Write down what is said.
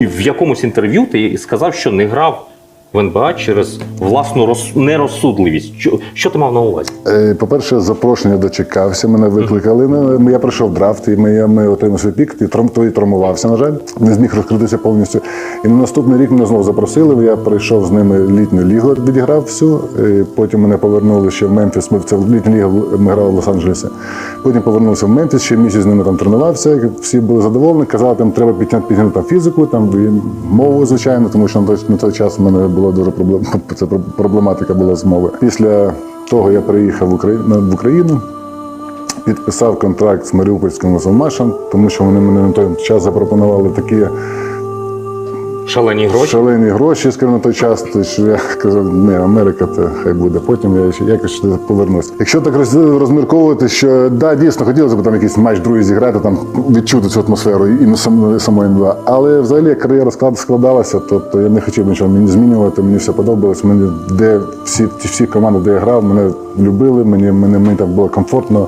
В якомусь інтерв'ю ти сказав, що не грав в НБА через власну роз... нерозсудливість. Що, що ти мав на увазі? Е, По-перше, запрошення дочекався, мене викликали. Ну, Я пройшов драфт, і ми, ми отримали свій пік, і тром, і травмувався, на жаль, не зміг розкритися повністю. І на наступний рік мене знову запросили. Я прийшов з ними літню лігу, відіграв всю. Е, Потім мене повернули ще в Мемфіс. Ми в це літню лігу ми грали в Лос-Анджелесі. Потім повернувся в Мемфіс, ще місяць з ними там тренувався. Всі були задоволені. Казали, там треба підтягнути, підтягнути там фізику, там і мову, звичайно, тому що той, на той час в мене була дуже проблем, це проблематика була з мови. Після того я приїхав в Україну в Україну. Підписав контракт з Маріупольським Азовмашем, тому що вони мене на той час запропонували такі Шалені гроші. шалені гроші, скажімо, на той час. То що я казав, не, Америка, то хай буде. Потім я ще якось повернусь. Якщо так розмірковувати, що да, дійсно хотілося б там якийсь матч другий зіграти, там відчути цю атмосферу і на сам- самої НБА. Але взагалі кар'єра склад- складалася, то, то я не хотів нічого мені змінювати. Мені все подобалось. Мені де всі ті всі команди, де я грав, мене любили, мені, мені, мені там було комфортно.